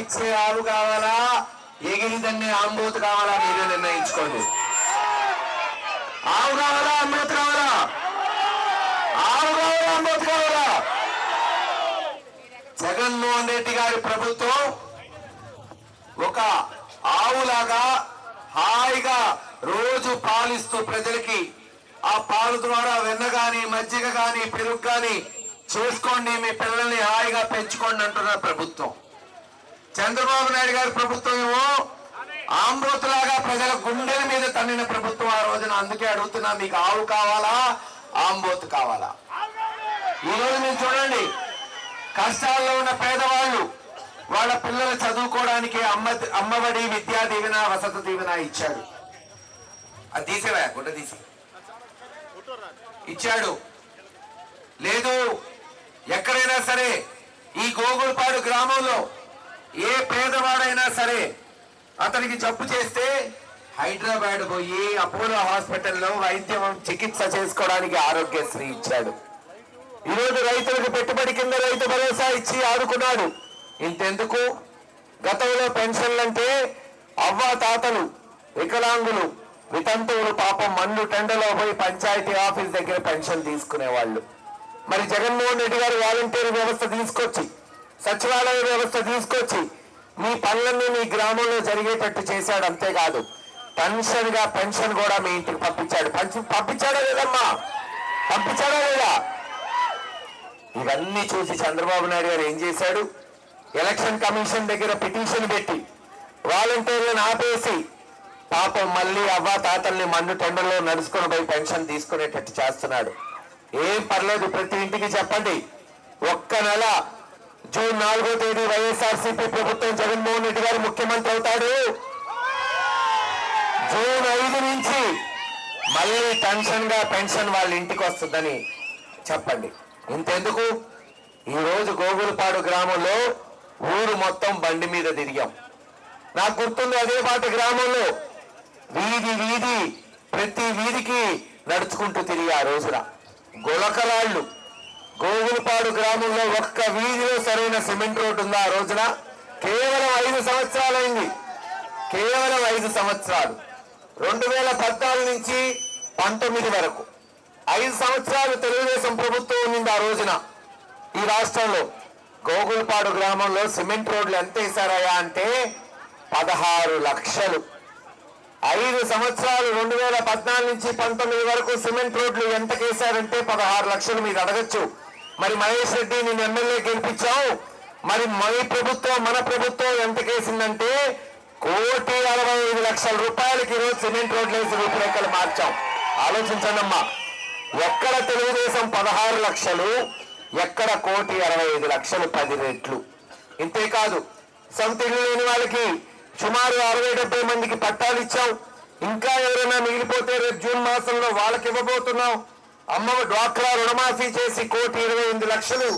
ఇచ్చే ఆవు కావాలా? ఎగిరిదన్నే ఆంబోతు కావాలా? మీరే నిర్ణయించుకోండి. ఆవు కావాలా? అమృత్ కావాలా? ఆవు కావాలా? అమృత్ కావాలా? జగన్మోహన్ రెడ్డి గారి ప్రభుత్వం ఒక ఆవులాగా హాయిగా రోజు పాలిస్తూ ప్రజలకి ఆ పాలు ద్వారా వెన్న కానీ మజ్జిగ కానీ పెరుగు కానీ చేసుకోండి. మీ పిల్లల్ని హాయిగా పెంచుకోండి అంటున్న ప్రభుత్వం. చంద్రబాబు నాయుడు గారి ప్రభుత్వం ఏమో ఆంబోతులాగా ప్రజల గుండెల మీద తన్నిన ప్రభుత్వం ఆ రోజున. అందుకే అడుగుతున్నా మీకు ఆవు కావాలా ఆంబోతు కావాలా? ఈ రోజు మీరు చూడండి కష్టాల్లో ఉన్న పేదవాళ్ళు వాళ్ళ పిల్లలు చదువుకోవడానికి అమ్మ అమ్మఒడి విద్యా దీవెన వసతి దీవెన ఇచ్చాడు. అది తీసేవా? గుడ్డ తీసి. ఇచ్చాడు. లేదు ఎక్కడైనా సరే ఈ గోగులపాడు గ్రామంలో ఏ పేదవాడైనా సరే అతనికి జబ్బు చేస్తే హైదరాబాద్ పోయి అపోలో హాస్పిటల్లో వైద్యం చికిత్స చేసుకోవడానికి ఆరోగ్యశ్రీ ఇచ్చాడు. ఈరోజు రైతులకు పెట్టుబడి కింద రైతు భరోసా ఇచ్చి ఆదుకున్నాడు ఇంతెందుకు? గతంలో పెన్షన్లు అంటే అవ్వ తాతలు వికలాంగులు వితంతువులు పాపం మన్ను టెండలో పోయి పంచాయతీ ఆఫీస్ దగ్గర పెన్షన్ తీసుకునేవాళ్ళు. మరి జగన్మోహన్ రెడ్డి గారు వాలంటీర్ వ్యవస్థ తీసుకొచ్చి సచివాలయ వ్యవస్థ తీసుకొచ్చి మీ పనులన్నీ మీ గ్రామంలో జరిగేటట్టు చేశాడు అంతేకాదు. పెన్షన్గా పెన్షన్ కూడా మీ ఇంటికి పంపించాడు. పంచి- పంపించాడా లేదమ్మా? పంపించాడా లేదా? ఇవన్నీ చూసి చంద్రబాబు నాయుడు గారు ఏం చేశాడు? ఎలక్షన్ కమిషన్ దగ్గర పిటిషన్ పెట్టి వాలంటీర్లను ఆపేసి పాపం మళ్ళీ అవ్వ తాతల్ని మన్ను టెండర్లో నడుచుకొని పోయి పెన్షన్ తీసుకునేటట్టు చేస్తున్నాడు. ఏం పర్లేదు ప్రతి ఇంటికి చెప్పండి. ఒక్క నెల జూన్ నాలుగో తేదీ వైఎస్ఆర్సీపీ ప్రభుత్వం జగన్మోహన్ రెడ్డి గారు ముఖ్యమంత్రి అవుతాడు. జూన్ ఐదు నుంచి మళ్ళీ టెన్షన్గా పెన్షన్ వాళ్ళ ఇంటికి వస్తుందని చెప్పండి. ఇంతెందుకు? ఈ రోజు గోగులపాడు గ్రామంలో ఊరు మొత్తం బండి మీద తిరిగాం. నాకు గుర్తుంది అదే పాట గ్రామంలో వీధి వీధి ప్రతి వీధికి నడుచుకుంటూ తిరిగి ఆ రోజున గులకరాళ్ళు గోగులపాడు గ్రామంలో ఒక్క వీధిలో సరైన సిమెంట్ రోడ్డు ఉందా ఆ రోజున? కేవలం ఐదు సంవత్సరాలైంది కేవలం ఐదు సంవత్సరాలు. రెండు వేల పద్నాలుగు నుంచి పంతొమ్మిది వరకు. ఐదు సంవత్సరాలు తెలుగుదేశం ప్రభుత్వం ఉంది ఆ రోజున. ఈ రాష్ట్రంలో గోగులపాడు గ్రామంలో సిమెంట్ రోడ్లు ఎంత వేశారయ్యా అంటే పదహారు లక్షలు. ఐదు సంవత్సరాలు రెండు వేల పద్నాలుగు నుంచి పంతొమ్మిది వరకు సిమెంట్ రోడ్లు ఎంత కేశారంటే పదహారు లక్షలు మీరు అడగచ్చు. మరి మహేష్ రెడ్డి నేను ఎమ్మెల్యే గెలిపించావు. మరి మన ప్రభుత్వం మన ప్రభుత్వం ఎంత కేసిందంటే కోటి అరవై ఐదు లక్షల రూపాయలకి ఈరోజు సిమెంట్ రోడ్లు వేసి రూపురేఖలు మార్చాం. ఆలోచించండమ్మా. ఎక్కడ తెలుగుదేశం పదహారు లక్షలు ఎక్కడ కోటి అరవై ఐదు లక్షలు పది రెట్లు. ఇంతేకాదు సొంత ఇల్లు లేని వాళ్ళకి సుమారు అరవై డెబ్బై మందికి పట్టాలు ఇచ్చాం. ఇంకా ఎవరైనా మిగిలిపోతే రేపు జూన్ మాసంలో వాళ్ళకి ఇవ్వబోతున్నాం. అమ్మ డ్వాక్రా రుణమాఫీ చేసి కోటి ఇరవై ఎనిమిది లక్షలు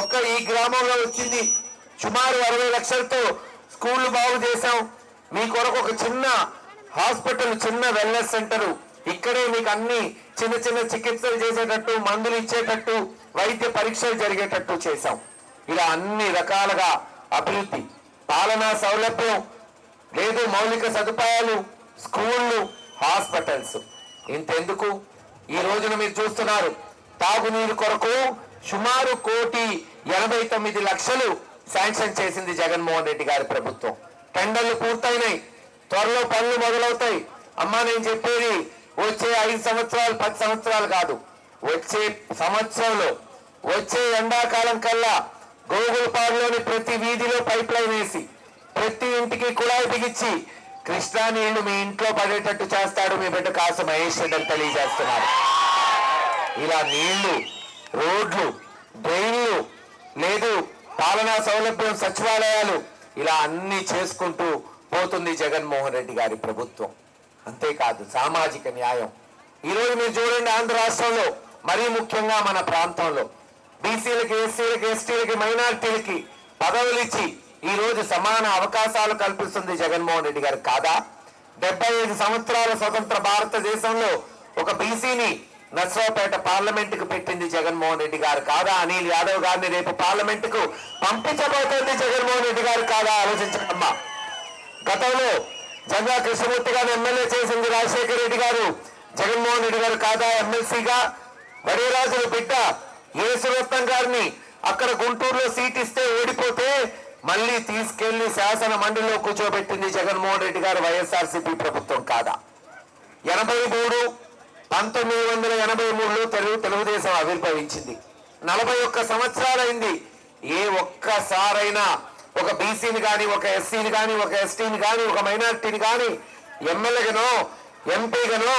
ఒక్క ఈ గ్రామంలో వచ్చింది. సుమారు అరవై లక్షలతో స్కూళ్ళు బాగు చేశాం. మీ కొరకు ఒక చిన్న హాస్పిటల్ చిన్న వెల్నెస్ సెంటర్. ఇక్కడే మీకు అన్ని చిన్న చిన్న చికిత్సలు చేసేటట్టు మందులు ఇచ్చేటట్టు వైద్య పరీక్షలు జరిగేటట్టు చేశాం. ఇలా అన్ని రకాలుగా అభివృద్ధి పాలనా సౌలభ్యం లేదు మౌలిక సదుపాయాలు స్కూళ్ళు హాస్పిటల్స్. ఇంతెందుకు? ఈ రోజున మీరు చూస్తున్నారు తాగునీరు కొరకు సుమారు కోటి ఎనభై తొమ్మిది లక్షలు శాంక్షన్ చేసింది జగన్మోహన్ రెడ్డి గారి ప్రభుత్వం. టెండర్లు పూర్తయినాయి. త్వరలో పనులు మొదలవుతాయి. అమ్మా నేను చెప్పేది వచ్చే ఐదు సంవత్సరాలు పది సంవత్సరాలు కాదు. వచ్చే సంవత్సరంలో వచ్చే ఎండాకాలం కల్లా గోగులపాడులోని ప్రతి వీధిలో పైప్ లైన్ వేసి ప్రతి ఇంటికి కుళాయి బిగించి కృష్ణా నీళ్ళు మీ ఇంట్లో పడేటట్టు చేస్తాడు మీ బిడ్డ కాసు మహేష్ రెడ్డి తెలియజేస్తున్నారు ఇలా నీళ్ళు రోడ్లు డ్రైన్లు లేదు పాలనా సౌలభ్యం సచివాలయాలు ఇలా అన్ని చేసుకుంటూ పోతుంది జగన్మోహన్ రెడ్డి గారి ప్రభుత్వం. అంతేకాదు సామాజిక న్యాయం. ఈరోజు మీరు చూడండి ఆంధ్ర రాష్ట్రంలో మరీ ముఖ్యంగా మన ప్రాంతంలో. బీసీలకి ఎస్సీలకి ఎస్టీలకి మైనార్టీలకి పదవులు ఇచ్చి ఈ రోజు సమాన అవకాశాలు కల్పిస్తుంది జగన్మోహన్ రెడ్డి గారు. కాదా? డెబ్బై ఐదు సంవత్సరాల స్వతంత్ర భారతదేశంలో ఒక బీసీని నర్సరావుపేట పార్లమెంటుకు పెట్టింది జగన్మోహన్ రెడ్డి గారు. కాదా? అనిల్ యాదవ్ గారిని రేపు పార్లమెంటుకు పంపించబోతోంది జగన్మోహన్ రెడ్డి గారు. కాదా? ఆలోచించమ్మా గతంలో జంగా కృష్ణమూర్తి గారు ఎమ్మెల్యే చేసింది రాజశేఖర రెడ్డి గారు. జగన్మోహన్ రెడ్డి గారు కాదా? ఎమ్మెల్సీగా వడిరాజుల బిడ్డ యేసురత్నం గారిని అక్కడ గుంటూరులో సీట్ ఇస్తే ఓడిపోతే మళ్ళీ తీసుకెళ్ళి శాసన మండలిలో కూర్చోబెట్టింది జగన్మోహన్ రెడ్డి గారు వైఎస్ఆర్సీపీ ప్రభుత్వం కాదా? ఎనభై మూడు పంతొమ్మిది వందల ఎనభై మూడులో తెలుగు తెలుగుదేశం ఆవిర్భవించింది. నలభై ఒక్క సంవత్సరాలైంది. ఏ ఒక్కసారైనా ఒక బీసీని కానీ ఒక ఎస్సీని కానీ ఒక ఎస్టీని కానీ ఒక మైనారిటీని కానీ ఎమ్మెల్యేగానో ఎంపీగానో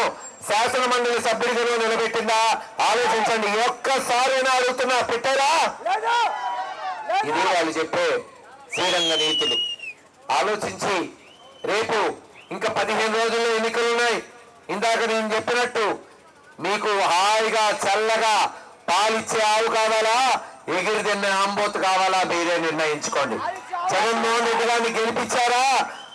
శాసన మండలి సభ్యుడిగానో నిలబెట్టిందా? ఆలోచించండి. ఒక్కసారైనా అడుగుతున్నా పెట్టారా? ఇది వాళ్ళు చెప్పే శ్రీరంగ నీతులు. ఆలోచించి రేపు ఇంకా పదిహేను రోజుల్లో ఎన్నికలు ఉన్నాయి. ఇందాక నేను చెప్పినట్టు మీకు హాయిగా చల్లగా పాలిచ్చే ఆవు కావాలా? ఎగిరి తిన్న ఆంబోతు కావాలా? మీరే నిర్ణయించుకోండి. జగన్మోహన్ రెడ్డి గారిని గెలిపించారా?